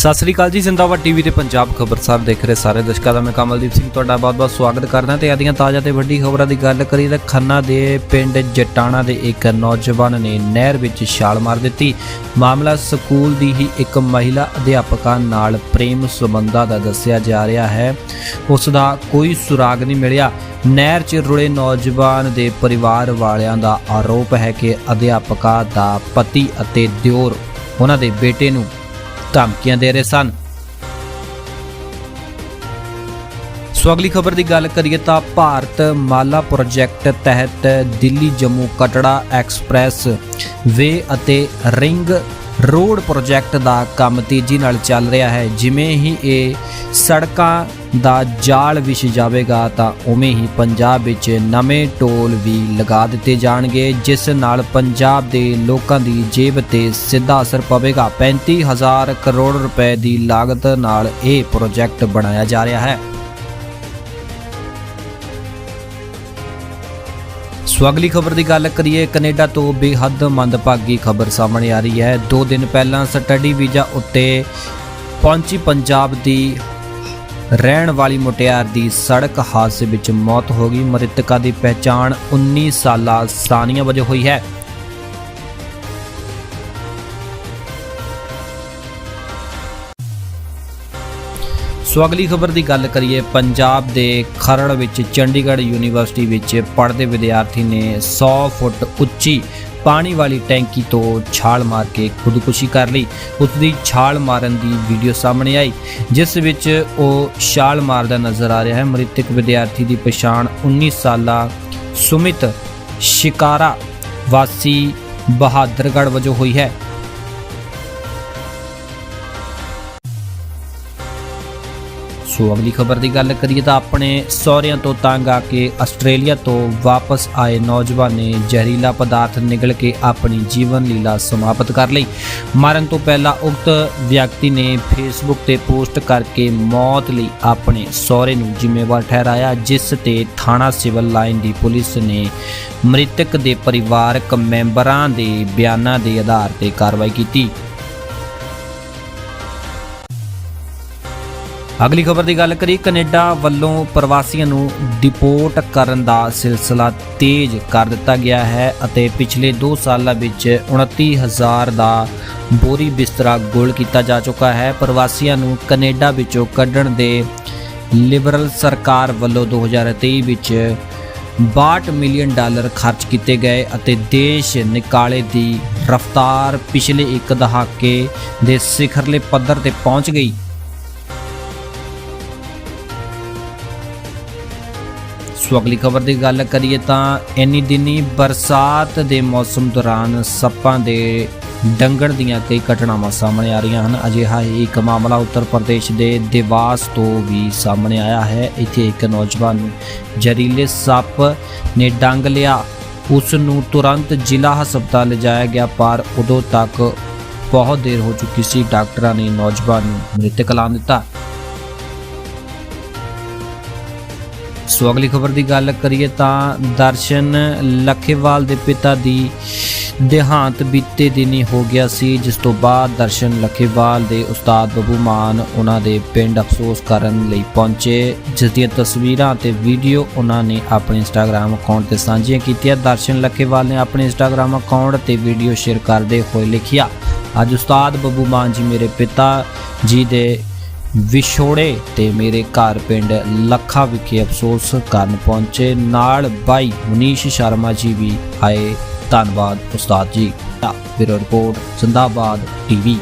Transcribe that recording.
ਸਤਿ ਸ੍ਰੀ ਅਕਾਲ ਜੀ, ਜ਼ਿੰਦਾਬਾਦ ਟੀਵੀ ਤੇ ਪੰਜਾਬ ਖਬਰਸਾਰ ਦੇਖ ਰਹੇ ਸਾਰੇ ਦਰਸ਼ਕਾਂ ਦਾ, ਮੈਂ ਕਮਲਦੀਪ ਸਿੰਘ ਤੁਹਾਡਾ ਬਹੁਤ-ਬਹੁਤ ਸਵਾਗਤ ਕਰਦਾ ਤੇ ਆਦੀਆਂ ਤਾਜ਼ਾ ਤੇ ਵੱਡੀ ਖਬਰਾਂ ਦੀ ਗੱਲ ਕਰੀਏ ਤਾਂ ਖੰਨਾ ਦੇ ਪਿੰਡ ਜਟਾਣਾ ਦੇ ਇੱਕ ਨੌਜਵਾਨ ਨੇ ਨਹਿਰ ਵਿੱਚ ਛਾਲ ਮਾਰ ਦਿੱਤੀ। ਮਾਮਲਾ ਸਕੂਲ ਦੀ ਹੀ ਇੱਕ ਮਹਿਲਾ ਅਧਿਆਪਕਾ ਨਾਲ ਪ੍ਰੇਮ ਸੰਬੰਧਾਂ ਦਾ ਦੱਸਿਆ ਜਾ ਰਿਹਾ ਹੈ। ਉਸ ਦਾ ਕੋਈ ਸੁਰਾਗ ਨਹੀਂ ਮਿਲਿਆ। ਨਹਿਰ 'ਚ ਰੁੜੇ ਨੌਜਵਾਨ ਦੇ ਪਰਿਵਾਰ ਵਾਲਿਆਂ ਦਾ ਆਰੋਪ ਹੈ ਕਿ ਅਧਿਆਪਕਾ ਦਾ ਪਤੀ ਅਤੇ ਦਿਓਰ, ਉਹਨਾਂ ਦੇ ਬੇਟੇ ਨੂੰ ਧਮਕੀਆਂ ਦੇ ਰਹੇ ਸਨ। ਸੋ ਅਗਲੀ ਖਬਰ ਦੀ ਗੱਲ ਕਰੀਏ ਤਾਂ ਭਾਰਤ ਮਾਲਾ ਪ੍ਰੋਜੈਕਟ ਤਹਿਤ ਦਿੱਲੀ ਜੰਮੂ ਕਟੜਾ ਐਕਸਪ੍ਰੈਸ, ਵੇ ਅਤੇ ਰਿੰਗ ਰੋਡ ਪ੍ਰੋਜੈਕਟ ਦਾ ਕੰਮ ਤੇਜ਼ੀ ਨਾਲ ਚੱਲ ਰਿਹਾ ਹੈ। ਜਿਵੇਂ ਹੀ ਇਹ ਸੜਕਾਂ ਦਾ ਜਾਲ ਵਿਛ ਜਾਵੇਗਾ ਤਾਂ ਉਵੇਂ ਹੀ ਪੰਜਾਬ ਵਿੱਚ ਨਵੇਂ ਟੋਲ ਵੀ ਲਗਾ ਦਿੱਤੇ ਜਾਣਗੇ, ਜਿਸ ਨਾਲ ਪੰਜਾਬ ਦੇ ਲੋਕਾਂ ਦੀ ਜੇਬ ਤੇ ਸਿੱਧਾ ਅਸਰ ਪਵੇਗਾ। 35000 ਕਰੋੜ ਰੁਪਏ ਦੀ ਲਾਗਤ ਨਾਲ ਇਹ ਪ੍ਰੋਜੈਕਟ ਬਣਾਇਆ ਜਾ ਰਿਹਾ ਹੈ। ਸੋ ਅਗਲੀ ਖਬਰ ਦੀ ਗੱਲ ਕਰੀਏ, ਕੈਨੇਡਾ ਤੋਂ ਬੇਹੱਦ ਮੰਦਭਾਗੀ ਖਬਰ ਸਾਹਮਣੇ ਆ ਰਹੀ ਹੈ। 2 ਦਿਨ ਪਹਿਲਾਂ ਸਟੱਡੀ ਵੀਜ਼ਾ ਉੱਤੇ ਪਹੁੰਚੀ ਪੰਜਾਬ ਦੀ ਰਹਿਣ ਵਾਲੀ ਮੁਟਿਆਰ ਦੀ ਸੜਕ ਹਾਦਸੇ ਵਿੱਚ ਮੌਤ ਹੋ ਗਈ। ਮ੍ਰਿਤਕਾ ਦੀ ਪਹਿਚਾਣ 19 ਸਾਲਾ ਸਾਨੀਆ ਵਜੋਂ ਹੋਈ ਹੈ। ਸੋ ਅਗਲੀ ਖਬਰ ਦੀ ਗੱਲ ਕਰੀਏ, ਪੰਜਾਬ ਦੇ ਖਰੜ ਵਿੱਚ ਚੰਡੀਗੜ੍ਹ ਯੂਨੀਵਰਸਿਟੀ ਵਿੱਚ ਪੜ੍ਹਦੇ ਵਿਦਿਆਰਥੀ ਨੇ 100 ਫੁੱਟ ਉੱਚੀ ਪਾਣੀ ਵਾਲੀ ਟੈਂਕੀ ਤੋਂ ਛਾਲ ਮਾਰ ਕੇ ਖੁਦਕੁਸ਼ੀ ਕਰ ਲਈ। ਉਸ ਦੀ ਛਾਲ ਮਾਰਨ ਦੀ ਵੀਡੀਓ ਸਾਹਮਣੇ ਆਈ, ਜਿਸ ਵਿੱਚ ਉਹ ਛਾਲ ਮਾਰਦਾ ਨਜ਼ਰ ਆ ਰਿਹਾ ਹੈ। ਮ੍ਰਿਤਕ ਵਿਦਿਆਰਥੀ ਦੀ ਪਛਾਣ 19 ਸਾਲਾ ਸੁਮਿਤ ਸ਼ਿਕਾਰਾ ਵਾਸੀ ਬਹਾਦਰਗੜ੍ਹ ਵਜੋਂ ਹੋਈ ਹੈ। ਸੋ ਅਗਲੀ ਖਬਰ ਦੀ ਗੱਲ ਕਰੀਏ ਤਾਂ ਆਪਣੇ ਸਹੁਰਿਆਂ ਤੋਂ ਤੰਗ ਆ ਕੇ ਆਸਟ੍ਰੇਲੀਆ ਤੋਂ ਵਾਪਸ ਆਏ ਨੌਜਵਾਨ ਨੇ ਜ਼ਹਿਰੀਲਾ ਪਦਾਰਥ ਨਿਗਲ ਕੇ ਆਪਣੀ ਜੀਵਨ ਲੀਲਾ ਸਮਾਪਤ ਕਰ ਲਈ। ਮਰਨ ਤੋਂ ਪਹਿਲਾਂ ਉਕਤ ਵਿਅਕਤੀ ਨੇ ਫੇਸਬੁੱਕ ਤੇ ਪੋਸਟ ਕਰਕੇ ਮੌਤ ਲਈ ਆਪਣੇ ਸਹੁਰੇ ਨੂੰ ਜ਼ਿੰਮੇਵਾਰ ਠਹਿਰਾਇਆ, ਜਿਸ ਤੇ ਥਾਣਾ ਸਿਵਲ ਲਾਈਨ ਦੀ ਪੁਲਿਸ ਨੇ ਮ੍ਰਿਤਕ ਦੇ ਪਰਿਵਾਰਕ ਮੈਂਬਰਾਂ ਦੇ ਬਿਆਨਾਂ ਦੇ ਆਧਾਰ ਤੇ ਕਾਰਵਾਈ ਕੀਤੀ। ਅਗਲੀ ਖਬਰ ਦੀ ਗੱਲ ਕਰੀ ਕੈਨੇਡਾ ਵੱਲੋਂ ਪ੍ਰਵਾਸੀਆਂ ਨੂੰ ਡਿਪੋਰਟ ਕਰਨ ਦਾ ਸਿਲਸਿਲਾ ਤੇਜ਼ ਕਰ ਦਿੱਤਾ ਗਿਆ ਹੈ ਅਤੇ ਪਿਛਲੇ 2 ਸਾਲਾਂ ਵਿੱਚ 29000 ਦਾ ਬੋਰੀ ਬਿਸਤਰਾ ਗੋਲ ਕੀਤਾ ਜਾ ਚੁੱਕਾ ਹੈ। ਪ੍ਰਵਾਸੀਆਂ ਨੂੰ ਕੈਨੇਡਾ ਵਿੱਚੋਂ ਕੱਢਣ ਦੇ ਲਿਬਰਲ ਸਰਕਾਰ ਵੱਲੋਂ 2023 ਵਿੱਚ 62 ਮਿਲੀਅਨ ਡਾਲਰ ਖਰਚ ਕੀਤੇ ਗਏ ਅਤੇ ਦੇਸ਼ ਨਿਕਾਲੇ ਦੀ ਰਫ਼ਤਾਰ ਪਿਛਲੇ ਇੱਕ ਦਹਾਕੇ ਦੇ ਸਿਖਰਲੇ ਪੱਧਰ ਤੇ ਪਹੁੰਚ ਗਈ। ਸੋ ਅਗਲੀ ਖਬਰ ਦੀ ਗੱਲ ਕਰੀਏ ਤਾਂ ਇੰਨੀ ਦਿਨੀ ਬਰਸਾਤ ਦੇ ਮੌਸਮ ਦੌਰਾਨ ਸੱਪਾਂ ਦੇ ਡੰਗਣ ਦੀਆਂ ਕਈ ਘਟਨਾਵਾਂ ਸਾਹਮਣੇ ਆ ਰਹੀਆਂ ਹਨ। ਅਜਿਹਾ ਹੀ ਇੱਕ ਮਾਮਲਾ ਉੱਤਰ ਪ੍ਰਦੇਸ਼ ਦੇ ਦੇਵਾਸ ਤੋਂ ਵੀ ਸਾਹਮਣੇ ਆਇਆ ਹੈ। ਇੱਥੇ ਇੱਕ ਨੌਜਵਾਨ ਨੂੰ ਜ਼ਹਿਰੀਲੇ ਸੱਪ ਨੇ ਡੰਗ ਲਿਆ। ਉਸ ਨੂੰ ਤੁਰੰਤ ਜ਼ਿਲ੍ਹਾ ਹਸਪਤਾਲ ਲਿਜਾਇਆ ਗਿਆ, ਪਰ ਉਦੋਂ ਤੱਕ ਬਹੁਤ ਦੇਰ ਹੋ ਚੁੱਕੀ ਸੀ। ਡਾਕਟਰਾਂ ਨੇ ਨੌਜਵਾਨ ਨੂੰ ਮ੍ਰਿਤਕ ਐਲਾਨ ਦਿੱਤਾ। ਸੋ ਅਗਲੀ ਖਬਰ ਦੀ ਗੱਲ ਕਰੀਏ ਤਾਂ ਦਰਸ਼ਨ ਲੱਖੇਵਾਲ ਦੇ ਪਿਤਾ ਦੀ ਦੇਹਾਂਤ ਬੀਤੇ ਦਿਨੀ ਹੋ ਗਿਆ ਸੀ, ਜਿਸ ਤੋਂ ਬਾਅਦ ਦਰਸ਼ਨ ਲੱਖੇਵਾਲ ਦੇ ਉਸਤਾਦ ਬੱਬੂ ਮਾਨ ਉਹਨਾਂ ਦੇ ਪਿੰਡ ਅਫਸੋਸ ਕਰਨ ਲਈ ਪਹੁੰਚੇ। ਜਿਸ ਦੀਆਂ ਤਸਵੀਰਾਂ ਤੇ ਵੀਡੀਓ ਉਹਨਾਂ ਨੇ ਆਪਣੇ ਇੰਸਟਾਗ੍ਰam ਅਕਾਊਂਟ ਤੇ ਸਾਂਝੀਆਂ ਕੀਤੀਆਂ। ਦਰਸ਼ਨ ਲੱਖੇਵਾਲ ਨੇ ਆਪਣੇ ਇੰਸਟਾਗ੍ਰam ਅਕਾਊਂਟ ਤੇ ਵੀਡੀਓ ਸ਼ੇਅਰ ਕਰਦੇ ਹੋਏ ਲਿਖਿਆ, ਅੱਜ ਉਸਤਾਦ ਬੱਬੂ ਮਾਨ ਜੀ ਮੇਰੇ ਪਿਤਾ ਜੀ ਦੇ ਵਿਛੋੜੇ ਤੇ ਮੇਰੇ ਘਰ ਪਿੰਡ ਲੱਖਾ ਵਿਖੇ ਅਫਸੋਸ ਕਰਨ ਪਹੁੰਚੇ। ਨਾਲ ਬਾਈ ਮਨੀਸ਼ ਸ਼ਰਮਾ ਜੀ ਵੀ ਆਏ। ਧੰਨਵਾਦ ਉਸਤਾਦ ji. Bureau report, Zindabad TV.